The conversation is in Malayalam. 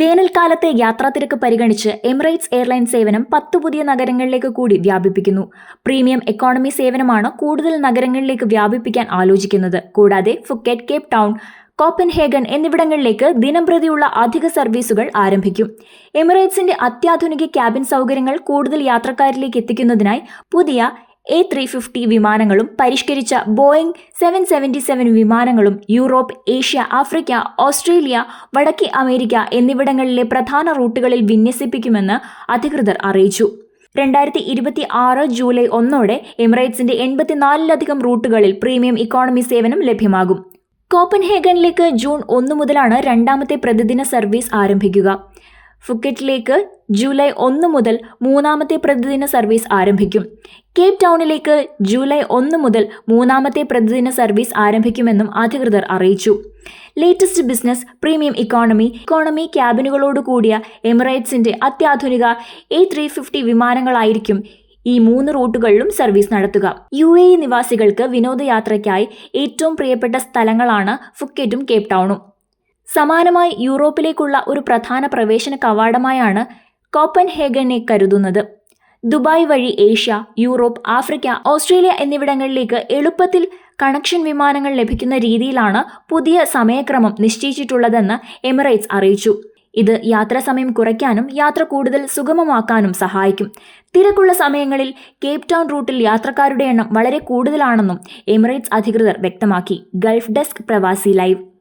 വേനൽക്കാലത്തെ യാത്രാത്തിരക്ക് പരിഗണിച്ച് എമിറേറ്റ്സ് എയർലൈൻ സേവനം പത്ത് പുതിയ നഗരങ്ങളിലേക്ക് കൂടി വ്യാപിപ്പിക്കുന്നു. പ്രീമിയം എക്കോണമി സേവനമാണ് കൂടുതൽ നഗരങ്ങളിലേക്ക് വ്യാപിപ്പിക്കാൻ ആലോചിക്കുന്നത്. കൂടാതെ ഫുക്കറ്റ് കേപ്പ് ടൗൺ കോപ്പൻഹേഗൻ എന്നിവിടങ്ങളിലേക്ക് ദിനംപ്രതിയുള്ള അധിക സർവീസുകൾ ആരംഭിക്കും. എമിറേറ്റ്സിന്റെ അത്യാധുനിക ക്യാബിൻ സൗകര്യങ്ങൾ കൂടുതൽ യാത്രക്കാരിലേക്ക് എത്തിക്കുന്നതിനായി പുതിയ എ ത്രീ ഫിഫ്റ്റി വിമാനങ്ങളും പരിഷ്കരിച്ച ബോയിങ് സെവൻ സെവന്റി സെവൻ വിമാനങ്ങളും യൂറോപ്പ് ഏഷ്യ ആഫ്രിക്ക ഓസ്ട്രേലിയ വടക്കേ അമേരിക്ക എന്നിവിടങ്ങളിലെ പ്രധാന റൂട്ടുകളിൽ വിന്യസിപ്പിക്കുമെന്ന് അധികൃതർ അറിയിച്ചു. രണ്ടായിരത്തി ഇരുപത്തി ആറ് ജൂലൈ ഒന്നോടെ എമിറേറ്റ്സിന്റെ എൺപത്തിനാലിലധികം റൂട്ടുകളിൽ പ്രീമിയം ഇക്കോണമി സേവനം ലഭ്യമാകും. കോപ്പൻഹേഗനിലേക്ക് ജൂൺ ഒന്ന് മുതലാണ് രണ്ടാമത്തെ പ്രതിദിന സർവീസ് ആരംഭിക്കുക. ഫുക്കറ്റിലേക്ക് ജൂലൈ ഒന്ന് മുതൽ മൂന്നാമത്തെ പ്രതിദിന സർവീസ് ആരംഭിക്കും. കേപ് ടൗണിലേക്ക് ജൂലൈ ഒന്ന് മുതൽ മൂന്നാമത്തെ പ്രതിദിന സർവീസ് ആരംഭിക്കുമെന്നും അധികൃതർ അറിയിച്ചു. Latest business premium economy economy ക്യാബിനുകളോട് കൂടിയ എമിറേറ്റ്സിന്റെ അത്യാധുനിക എ ത്രീ ഫിഫ്റ്റി വിമാനങ്ങളായിരിക്കും ഈ മൂന്ന് റൂട്ടുകളിലും സർവീസ് നടത്തുക. യു എ നിവാസികൾക്ക് വിനോദയാത്രയ്ക്കായി ഏറ്റവും പ്രിയപ്പെട്ട സ്ഥലങ്ങളാണ് ഫുക്കറ്റും കേപ്പ് ടൗണും. സമാനമായി യൂറോപ്പിലേക്കുള്ള ഒരു പ്രധാന പ്രവേശന കവാടമായാണ് കോപ്പൻഹേഗനെ കരുതുന്നത്. ദുബായ് വഴി ഏഷ്യ യൂറോപ്പ് ആഫ്രിക്ക ഓസ്ട്രേലിയ എന്നിവിടങ്ങളിലേക്ക് എളുപ്പത്തിൽ കണക്ഷൻ വിമാനങ്ങൾ ലഭിക്കുന്ന രീതിയിലാണ് പുതിയ സമയക്രമം നിശ്ചയിച്ചിട്ടുള്ളതെന്ന് എമിറേറ്റ്സ് അറിയിച്ചു. ഇത് യാത്രാ സമയം കുറയ്ക്കാനും യാത്ര കൂടുതൽ സുഗമമാക്കാനും സഹായിക്കും. തിരക്കുള്ള സമയങ്ങളിൽ കേപ് ടൗൺ റൂട്ടിൽ യാത്രക്കാരുടെ എണ്ണം വളരെ കൂടുതലാണെന്നും എമിറേറ്റ്സ് അധികൃതർ വ്യക്തമാക്കി. ഗൾഫ് ഡെസ്ക് പ്രവാസി ലൈവ്